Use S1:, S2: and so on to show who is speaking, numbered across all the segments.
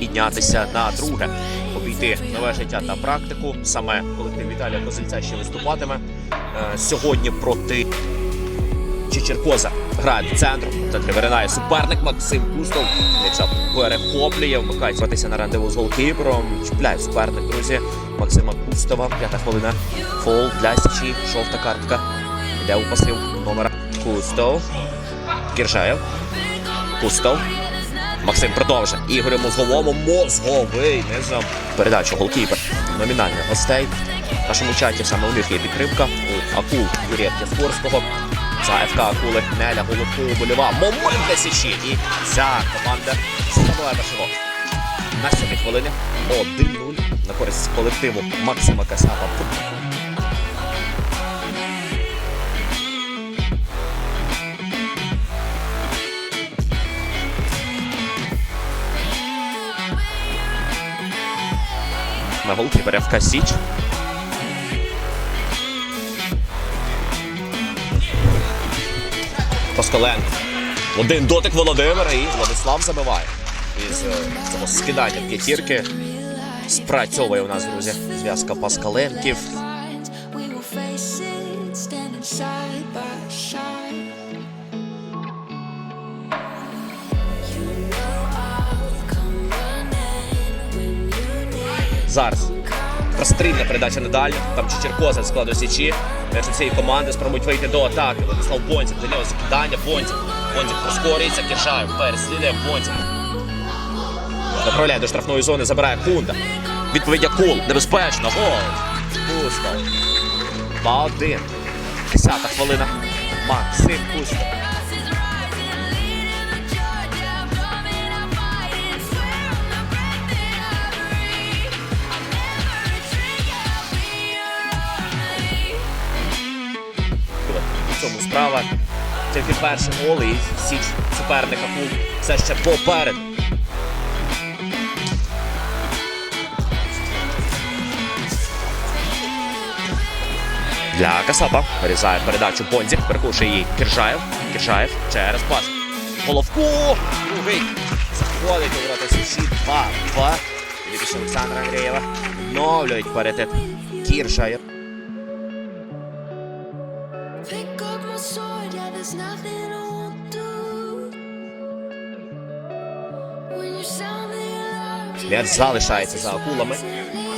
S1: піднятися на друге, обійти нове життя та практику. Саме колектив Віталія Козельця ще виступатиме е, сьогодні проти Чечеркоза. Грає до центру. В центрі виринає суперник Максим Кустов. М'яча перехоплює, вмикається братися на рандеву з голкіпером. Чіпляє суперник, друзі. Максима Кустова. П'ята хвилина. Фол для Січі. Жовта картка. Йде у пасив номера Кустов. Кіржаєв. Кустов. Максим продовжує. Ігор мозговому мозговий. Не за передачу голкіпер. Номінальних гостей. В нашому чаті саме у них є підтримка. У Акул Юрія П'ятворського. За ФК Акули Неля Голубку боліва. Момент для Січі. І ця команда забиває першого. На сьомій хвилині 1-0 на користь колективу Максима Касапа. На голкіпера ФК Січ. Паскаленко. Один дотик Володимира і Владислав забиває. Із е, цього скидання п'ятірки. Спрацьовує у нас, друзі, зв'язка Паскаленків. Зараз. Прострільна передача на дальню. Там Чечеркоза складу Січі. У цієї команди спробують вийти до атаки. Владислав Бонзік. До нього закидання. Бонзік. Бонзік прискорюється. Кишаєв. Переслідує Бонзік. Направляє до штрафної зони. Забирає Кунда. Відповідь Кул. Небезпечно. Гол. Пусто. 2-1. Десята хвилина. Максим Пусто. Справа. Тільки перший гол і січ суперника клуб все ще попереду. Для Касапа вирізає передачу Бонзік, перекушує її Кіржаєв. Кіржаєв через пас. Головку! Другий. Заходить у ворота Суші. 2-2. Ліпіш Олександра Андрієва. Відновлюють паритет Кіржаєв.
S2: There's
S1: залишається за акулами.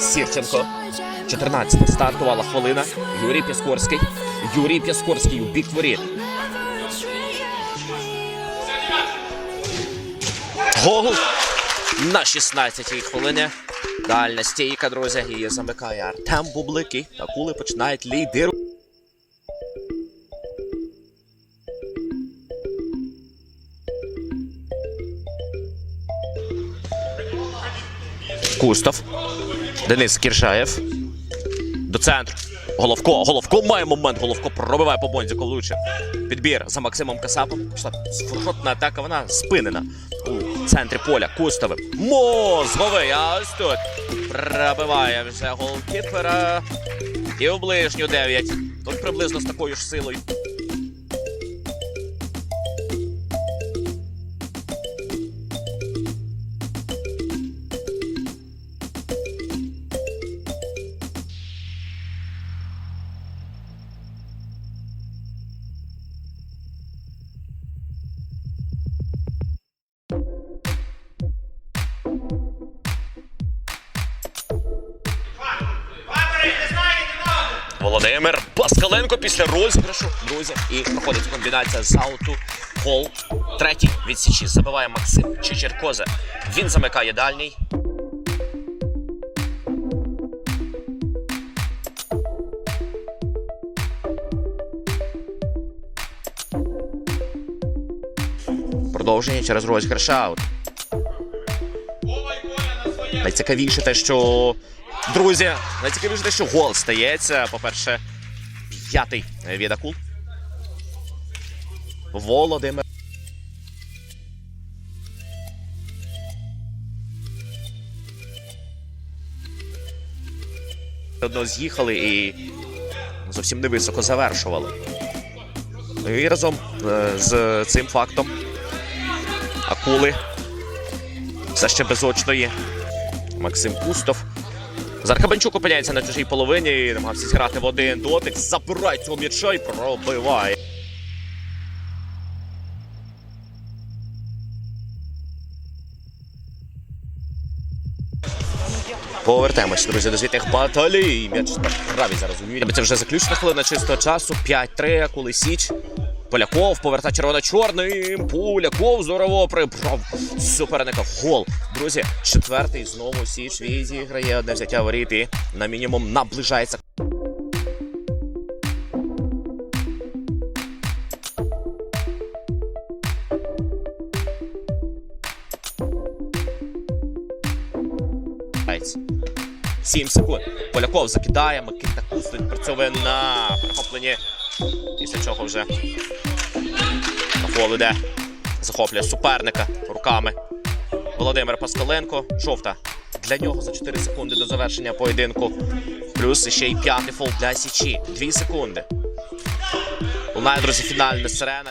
S1: Сірченко. 14 стартувала хвилина. Юрій Піскорський. Юрій Піскорський у бік воріт. Гол на 16-й хвилині. Дальня стійка, друзі. Її замикає Артем Бублики. Акули починають лідирувати. Кустов. Денис Кіржаєв. До центру. Головко. Головко має момент. Головко пробиває по бонзіку влучив. Підбір за Максимом Касапом. Пішла фуршотна атака. Вона спинена. У центрі поля. Кустовим. Мозговий. А ось тут. Пробиває вже голкіпера. І у ближню 9. Тут приблизно з такою ж силою. Володимир Паскаленко після розіграшу, друзі. І проходить комбінація з ауту. Гол. Третій від Січі забиває Максим Чечеркоза. Він замикає дальній. Продовження через розіграш аут. Найцікавіше те, що Друзі, найцікавіше те, що гол стається. По-перше, п'ятий відакул. Володимир. Одно з'їхали і зовсім невисоко завершували. І разом е, з цим фактом акули все ще безочної Максим Кустов. Заркабанчук опиняється на чужій половині намагався зіграти в один дотик. Забирає цього м'яча і пробиває. Повертаємось, друзі, до звітних баталій. М'яч праві зараз Це вже заключна хвилина чистого часу. 5-3, Акули Січ. Поляков повертає червоно-чорним. Поляков здорово прибрав суперника гол. Друзі, четвертий знову Січ відіграє одне взяття воріт і на мінімум наближається. Сім секунд. Поляков закидає, Микита Куст відпрацьовує на перехопленні. Після чого вже на фол іде. Захоплює суперника руками. Володимир Паскаленко. Жовта. Для нього за 4 секунди до завершення поєдинку. Плюс ще й п'ятий фол для Січі. 2 секунди. Лунає, друзі, фінальна сирена.